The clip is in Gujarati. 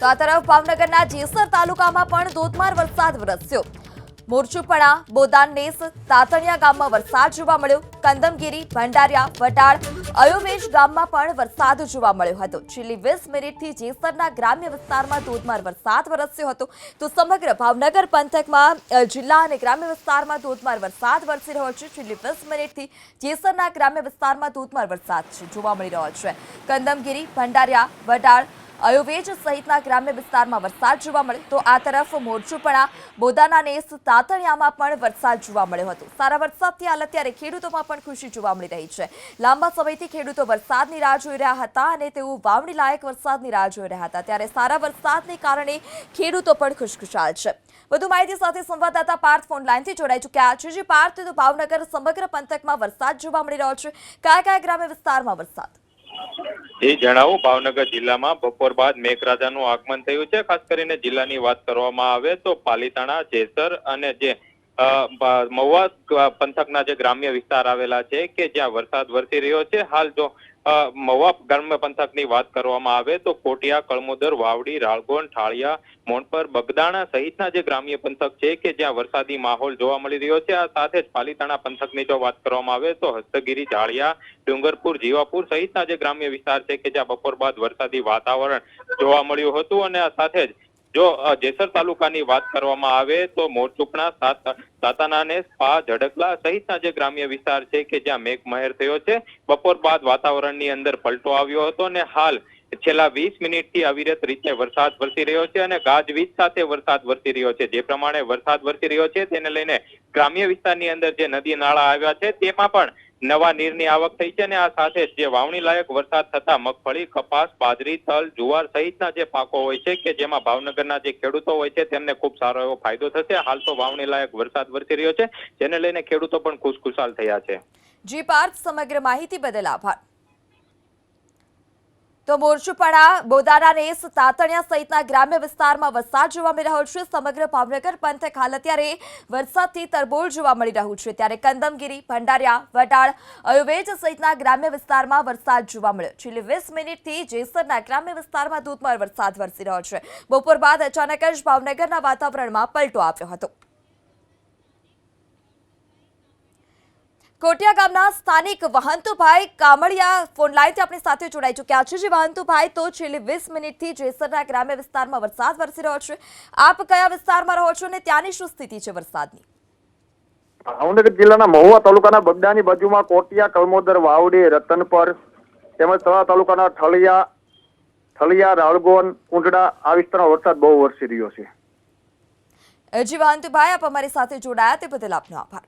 તો આ તરફ ભાવનગરના જેસર તાલુકામાં પણ ધોધમાર વરસાદ વરસ્યો. મોરચુપણા બોદાનનેસ તાતણિયા ગામમાં વરસાદ જોવા મળ્યો. કંદમગીરી, ભંડારિયા, વટાળ અયોમેશ ગામમાં પણ વરસાદ જોવા મળ્યો હતો. છેલ્લી વીસ મિનિટથી જેસરના ગ્રામ્ય વિસ્તારમાં ધોધમાર વરસાદ વરસ્યો હતો. તો સમગ્ર ભાવનગર પંથકમાં જિલ્લા અને ગ્રામ્ય વિસ્તારમાં ધોધમાર વરસાદ વરસી રહ્યો છે. છેલ્લી વીસ મિનિટથી જેસરના ગ્રામ્ય વિસ્તારમાં ધોધમાર વરસાદ જોવા મળી રહ્યો છે. કંદમગીરી, ભંડારિયા, વટાળ અયોવેજ સહિતના ગ્રામ્ય વિસ્તારમાં વરસાદ જોવા મળ્યો તો આ તરફ મોરચુપણા, બોદાના નેસ, તાતણિયામાં પણ વરસાદ જોવા મળ્યો હતો. સારા વરસાદથી હાલ અત્યારે ખેડૂતોમાં પણ ખુશી જોવા મળી રહી છે. લાંબા સમયથી ખેડૂતો વરસાદની રાહ જોઈ રહ્યા હતા અને તેઓ વાવણી લાયક વરસાદની રાહ જોઈ રહ્યા હતા. ત્યારે સારા વરસાદને કારણે ખેડૂતો પણ ખુશખુશાલ છે. વધુ માહિતી સાથે સંવાદદાતા પાર્થ ફોન લાઈનથી જોડાઈ ચૂક્યા છે. જે પાર્થ, તો ભાવનગર સમગ્ર પંથકમાં વરસાદ જોવા મળી રહ્યો છે. કયા કયા ગ્રામ્ય વિસ્તારમાં વરસાદ? એ જણાવું. ભાવનગર જિલ્લામાં બપોર બાદ મેઘરાજાનું આગમન થયું છે. ખાસ કરીને જિલ્લાની વાત કરવામાં આવે તો પાલીતાણા, જેસર અને જે મહુવા પંથકના જે ગ્રામ્ય વિસ્તાર આવેલા છે કે જ્યાં વરસાદ વરસી રહ્યો છે. હાલ જો અ, ગ્રામ પંથકની વાત કરવામાં આવે તો કોટિયા કળમોદર વાવડી રાળગોન ઠાળિયા મોણપર બગદાણા સહિતના જે ગ્રામ્ય પંથક છે કે જ્યાં વરસાદી માહોલ જોવા મળી રહ્યો છે આ સાથે જ પાલીતાણા પંથકની જો વાત કરવામાં આવે તો હસ્તગીરી જાળિયા ડુંગરપુર જીવાપુર સહિતના જે ગ્રામ્ય વિસ્તાર છે કે જ્યાં બપોર બાદ વરસાદી વાતાવરણ જોવા મળ્યું હતું અને આ સાથે જ જો જેસર તાલુકાની વાત કરવામાં આવે તો મોરચુકણા સાત સાતાનાને સ્પા ઝડકલા સહિતના જે ગ્રામ્ય વિસ્તાર છે કે જ્યાં મેઘમહેર થયો છે, બપોર બાદ વાતાવરણની અંદર પલટો આવ્યો હતો અને હાલ છેલ્લા વીસ મિનિટથી અવિરત રીતે વરસાદ વરસી રહ્યો છે અને ગાજવીજ સાથે વરસાદ વરસી રહ્યો છે. જે પ્રમાણે વરસાદ વરસી રહ્યો છે, તેને લઈને ગ્રામ્ય વિસ્તારની અંદર જે નદી નાળા આવ્યા છે, તેમાં પણ નવા નીરની આવક થઈ છે અને આ સાથે જે વાવણી લાયક વરસાદ થતા મગફળી, કપાસ, બાજરી, તલ, જુવાર સહિતના જે પાકો હોય છે કે જેમાં ભાવનગરના જે ખેડૂતો હોય છે તેમને ખૂબ સારો એવો ફાયદો થશે. હાલ તો વાવણી લાયક વરસાદ વરસી રહ્યો છે. જેને લઈને ખેડૂતો પણ ખુશખુશાલ થયા છે. જી, પાર્થ, સમગ્ર માહિતી બદલ આભાર. તો મોરચુપાડા બોદાડા રેસ, તાતણિયા સહિતના ગ્રામ્ય વિસ્તારમાં વરસાદ જોવા મળી રહ્યો છે. સમગ્ર ભાવનગર પંથક હાલ અત્યારે વરસાદથી તરબોળ જોવા મળી રહ્યું છે. ત્યારે કંદમગીરી, ભંડારિયા વટાળ અયુર્વેદ સહિતના ગ્રામ્ય વિસ્તારમાં વરસાદ જોવા મળ્યો. છેલ્લી વીસ મિનિટથી જેસરના ગ્રામ્ય વિસ્તારમાં ધોધમાર વરસાદ વરસી રહ્યો છે. બપોર બાદ અચાનક જ ભાવનગરના વાતાવરણમાં પલટો આવ્યો હતો. કોટિયા ગામના સ્થાનિક વહંતુભાઈ કામળિયા ફોન લાઈનથી આપણી સાથે જોડાઈ ચૂક્યા છે. જે વહંતુભાઈ તો છેલ્લી વીસ મિનિટથી જેસરના ગ્રામ્ય વિસ્તારમાં વરસાદ વરસી રહ્યો છે. આપ કયા વિસ્તારમાં રહો છો અને ત્યાંની શું સ્થિતિ છે વરસાદની? ભાવનગર જિલ્લાના મહુવા તાલુકાના બગડાની બાજુમાં કોટિયા કલમોદર વાવડી રતનપર તેમજ તળા તાલુકાના ઠળિયા ઠળિયા રાળગોન કુંડડા આ વિસ્તારમાં વરસાદ બહુ વરસી રહ્યો છે. જી વહંતુભાઈ આપ અમારી સાથે જોડાયા તે બદલ આપનો આભાર.